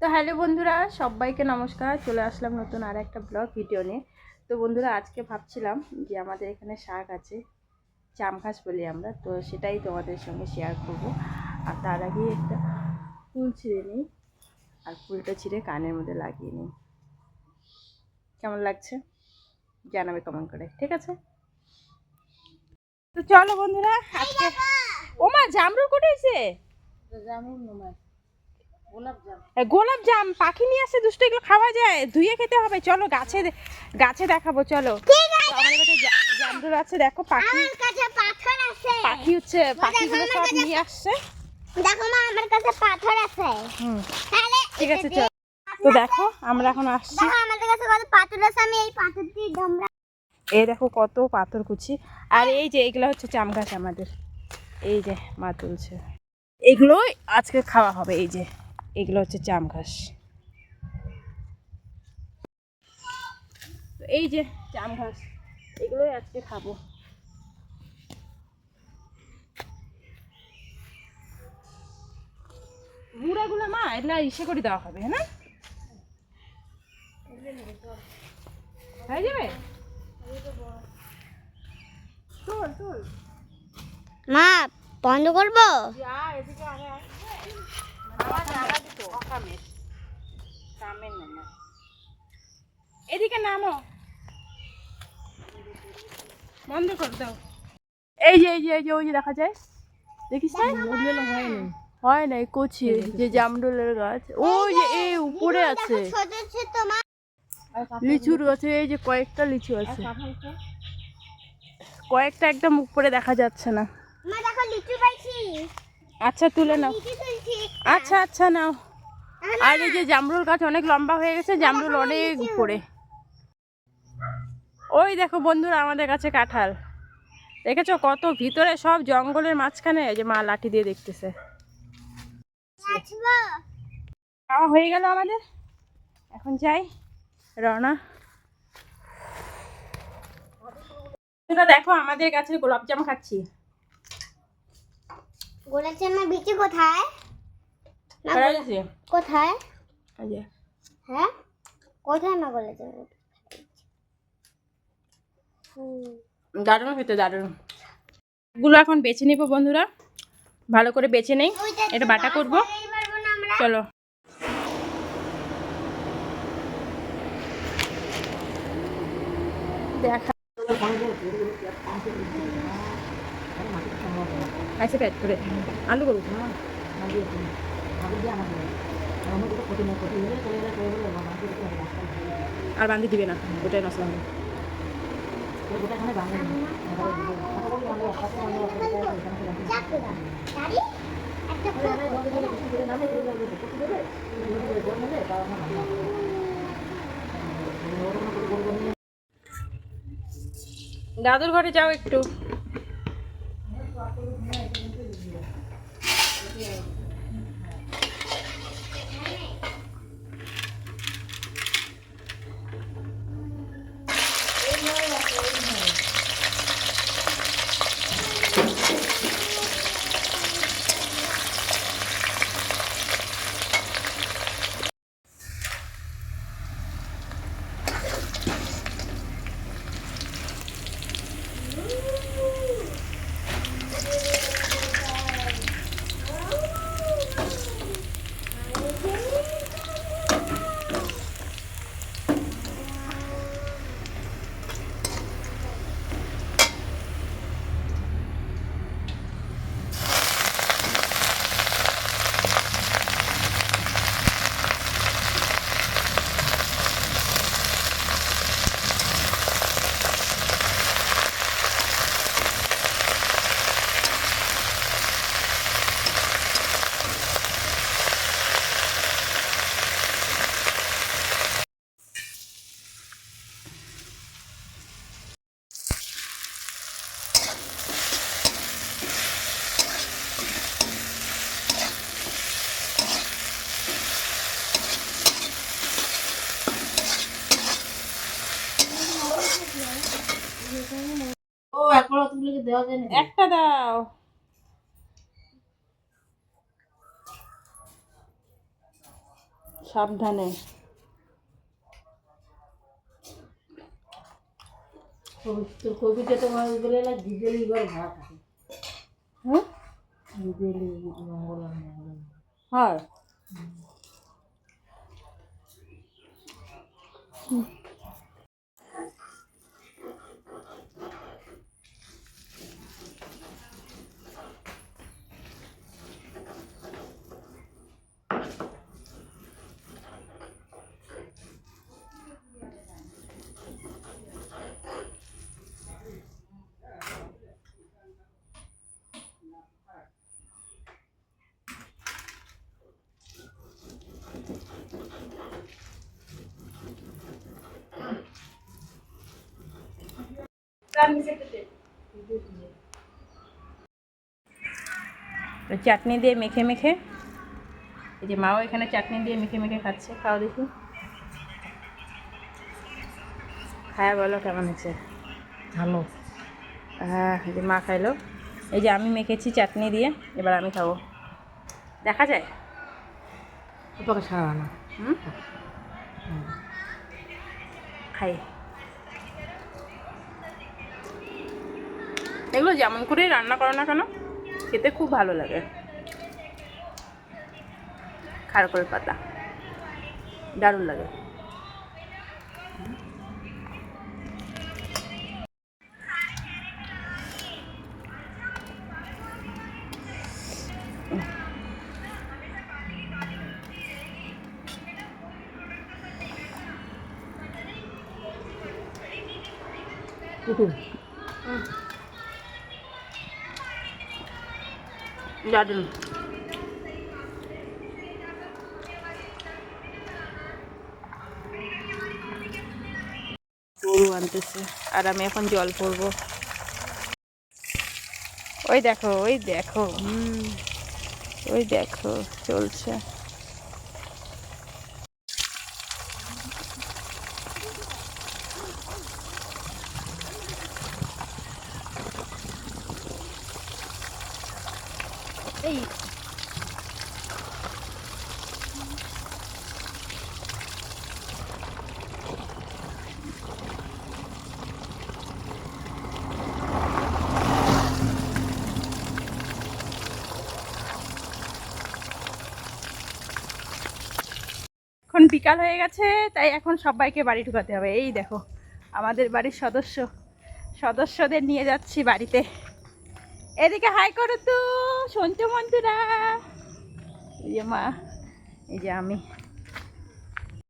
তো হ্যালো বন্ধুরা সবাইকে নমস্কার। চলে আসলাম নতুন আর একটা ব্লগ ভিডিও নিয়ে। তো বন্ধুরা আজকে ভাবছিলাম যে আমাদের এখানে শাক আছে চাম ঘাস বলি আমরা তো সেটাই তোমাদের সঙ্গে শেয়ার করব। আর তার আগে একটা ফুল ছিঁড়ে নিই আর ফুলটা ছিঁড়ে কানের মধ্যে লাগিয়ে নিই। কেমন লাগছে? জানাবে কমেন্ট করে ঠিক আছে? তো চলো বন্ধুরা আজকে ওমা জামরুল কোটে হয়েছে এ, গোলাপ জাম পাখি নিয়ে আসে দুষ্ট এগুলো খাওয়া যায়। ধুয়ে খেতে হবে। চলো গাছে গাছে দেখাবো চলো। জামরুল আছে দেখো পাখি। আমার কাছে পাথর আছে। পাখি হচ্ছে পাখিগুলো সব নিয়ে আসছে। দেখো মা আমার কাছে পাথর আছে। হুম। ঠিক আছে চলো। তো দেখো আমরা এখন আসছি। দেখো আমাদের কাছে কত পাথর আছে আমি এই পাথর দিয়ে ডমরা এই দেখো কত পাথর কুচি। আর এই যে এগুলো হচ্ছে চাম গাছ আমাদের। এই যে মা তুলছে। এগুলোই আজকে খাওয়া হবে এই যে। এগুলো হচ্ছে চাম ঘাস। তো এই যে চাম ঘাস এগুলোই আজকে খাব। গুঁড়াগুলো মা এগুলা ইসে করে দেওয়া হবে হ্যাঁ হয়ে যাবে? মা বন্ধ করব? কামের কামের নামা এদিকে নামো। বন্ধ কর দাও। এই যে এই যে এই যে ওই যে দেখা যায়। দেখিস হয় নাই। কচি যে জামরুলের গাছ। ওই যে এই উপরে আছে। লিচুর গাছে এই যে কয়েকটা লিচু আছে। কয়েকটা একদম উপরে দেখা যাচ্ছে না। মা দেখো লিচু পাইছি। আচ্ছা তুলে নাও। আচ্ছা আচ্ছা নাও। আর এই যে জামরুল গাছ অনেক লম্বা হয়ে গেছে, জামরুল অনেক উপরে। ওই দেখো বন্ধুরা আমাদের কাছে কাঁঠাল। দেখেছ কত ভিতরে সব জঙ্গলের মাঝখানে যে মা লাঠি দিয়ে দেখতেছে। খাওয়া হয়ে গেল আমাদের। এখন যাই, রওনা। দেখো আমাদের গাছের গোলাপ জাম খাচ্ছি। গোলাপ জামের বিচি কোথায়? কোথায়? হ্যাঁ? কোথায় মা গোলাপ জামের দারুণ খেতে দারুণ। গুলো এখন বেছে নেব বন্ধুরা। ভালো করে বেছে নেই। এটা বাটা করব। চলো। দেখা। আইসে প্যাট করে। আলু করুক আর বান্ধি দিবে না ওটাই নষ্ট হবে দাদুর ঘরে যাও একটু। দেওয়া যায় না একটা দাও। সাবধানে। তোর কবিতা তো মানুষ বলে না গিজেলি ঘর ভাড়া থাকে। হ্যাঁ? গিজেলি হয়। তো চাটনি দিয়ে মেখে মেখে? এই যে মাও এখানে চাটনি দিয়ে মেখে মেখে খাচ্ছে খাও দেখি। খায়া বলো কেমন হয়েছে? ভালো। হ্যাঁ এই যে মা খাইলো। এই যে আমি মেখেছি চাটনি দিয়ে এবার আমি খাব। দেখা যায়? তোকে ছাড়া না। হুম। খাই। এগুলো যেমন করেই রান্না করো না কেন, খেতে খুব ভালো লাগে। খারকল পাতা। দারুণ লাগে। কুকুর দারুণ গরু আনতেছে, আর আমি এখন জল পড়ব ওই দেখো ওই দেখো, হম, ওই দেখো, চলছে। এই। এখন বিকাল হয়ে গেছে, তাই এখন সবাইকে বাড়ি ঢুকাতে হবে। এই দেখো, আমাদের বাড়ির সদস্য, সদস্যদের নিয়ে যাচ্ছি বাড়িতে। এদিকে হাই করো তো সঞ্চু মন্তুরা এই যে মা এই যে আমি।